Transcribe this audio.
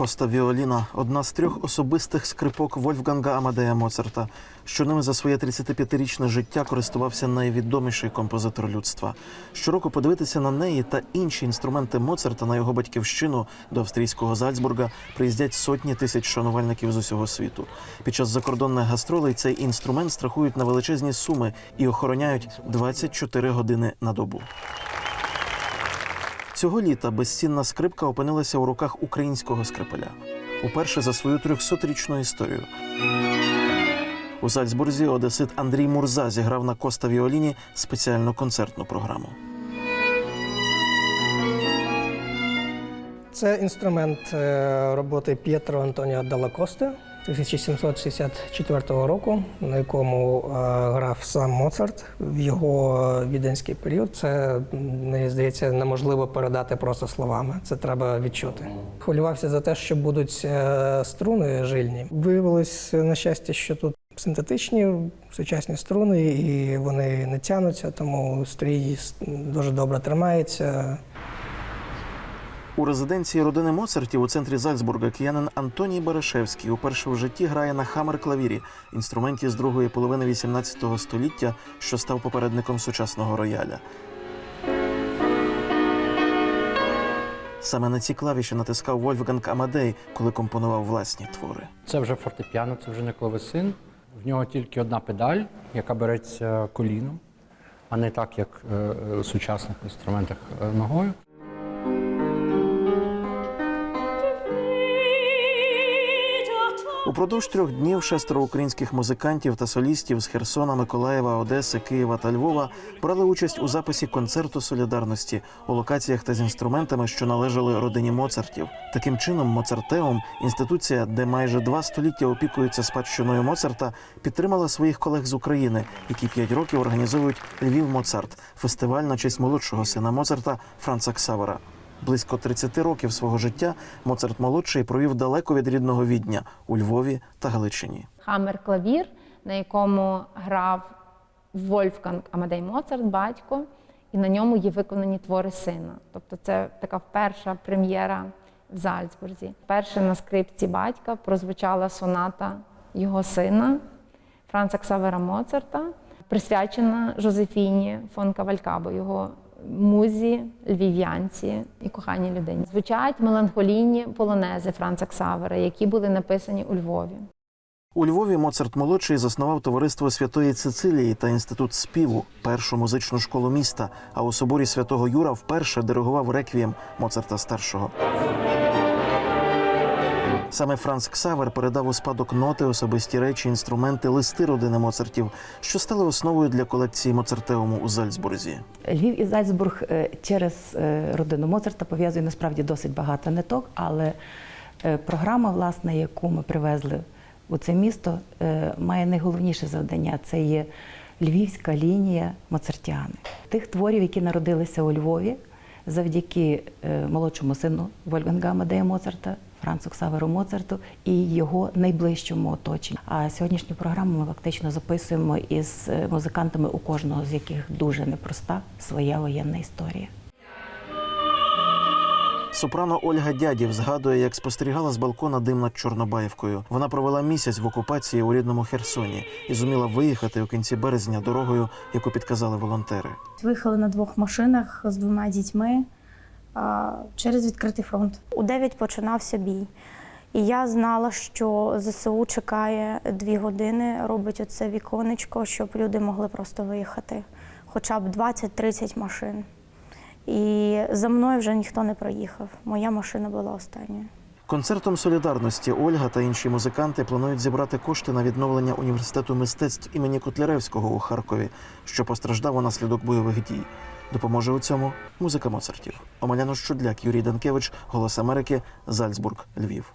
Коста Віоліна одна з трьох особистих скрипок Вольфганга Амадея Моцарта. Що ними за своє 35-річне життя користувався найвідоміший композитор людства. Щороку подивитися на неї та інші інструменти Моцарта на його батьківщину до австрійського Зальцбурга приїздять сотні тисяч шанувальників з усього світу. Під час закордонних гастролей цей інструмент страхують на величезні суми і охороняють 24 години на добу. Цього літа безцінна скрипка опинилася у руках українського скрипаля. Уперше за свою 300-річну історію. У Зальцбурзі одесит Андрій Мурза зіграв на Коста Віоліні спеціальну концертну програму. Це інструмент е, роботи П'єтро Антоніо Далла Кости 1764 року, на якому е, грав сам Моцарт в його віденський період. Це мені здається неможливо передати просто словами. Це треба відчути. Хвилювався за те, що будуть е, струни жильні. Виявилось на щастя, що тут синтетичні сучасні струни, і вони не тянуться, тому стрій дуже добре тримається. У резиденції родини Моцартів у центрі Зальцбурга киянин Антоній Барашевський уперше в житті грає на хамер-клавірі, інструменті з другої половини XVIII століття, що став попередником сучасного рояля. Саме на ці клавіші натискав Вольфганг Амадей, коли компонував власні твори. Це вже фортепіано, це вже не клавесин. В нього тільки одна педаль, яка береться коліном, а не так, як е, у сучасних інструментах е, ногою. Упродовж трьох днів шестеро українських музикантів та солістів з Херсона, Миколаєва, Одеси, Києва та Львова брали участь у записі концерту солідарності у локаціях та з інструментами, що належали родині Моцартів. Таким чином, Моцартеум, інституція, де майже два століття опікується спадщиною Моцарта, підтримала своїх колег з України, які п'ять років організовують Львів Моцарт, фестиваль на честь молодшого сина Моцарта Франца Ксавера. Близько 30 років свого життя Моцарт молодший провів далеко від рідного відня у Львові та Галичині. Хаммер-клавір, на якому грав Вольфганг Амадей Моцарт, батько, і на ньому є виконані твори сина. Тобто це така перша прем'єра в Зальцбурзі. Перше на скрипці батька прозвучала соната його сина Франца Ксавера Моцарта, присвячена Жозефіні фон Кавалькабо, його музі, львів'янці і коханій людині. Звучать меланхолійні полонези Франца Ксавера, які були написані у Львові. У Львові Моцарт молодший заснував товариство Святої Цицилії та інститут співу, першу музичну школу міста. А у соборі святого Юра вперше диригував реквієм Моцарта старшого. Саме Франц Ксавер передав у спадок ноти, особисті речі, інструменти, листи родини Моцартів, що стали основою для колекції Моцартеуму у Зальцбурзі. Львів і Зальцбург е, через е, родину Моцарта пов'язує насправді досить багато ниток, але е, програма, власне, яку ми привезли у це місто, має найголовніше завдання це є львівська лінія Моцартіани. Тих творів, які народилися у Львові, завдяки молодшому сину Вольфганга Амадея Моцарта. Францу Ксаверу Моцарту і його найближчому оточенню. А сьогоднішню програму ми фактично записуємо із е, музикантами, у кожного з яких дуже непроста своя воєнна історія. Сопрано Ольга Дядів згадує, як спостерігала з балкона дим над Чорнобаївкою. Вона провела місяць в окупації у рідному Херсоні і зуміла виїхати у кінці березня дорогою, яку підказали волонтери. Виїхали на двох машинах з двома дітьми через відкритий фронт. У 9 починався бій. І я знала, що ЗСУ чекає дві години, робить оце віконечко, щоб люди могли просто виїхати. Хоча б 20-30 машин. І за мною вже ніхто не проїхав. Моя машина була останньою. Концертом солідарності Ольга та інші музиканти планують зібрати кошти на відновлення університету мистецтв імені Котляревського у Харкові, що постраждав унаслідок бойових дій. Допоможе у цьому музика Моцартів. Омеляно Щудляк, Юрій Данкевич, Голос Америки, Зальцбург, Львів.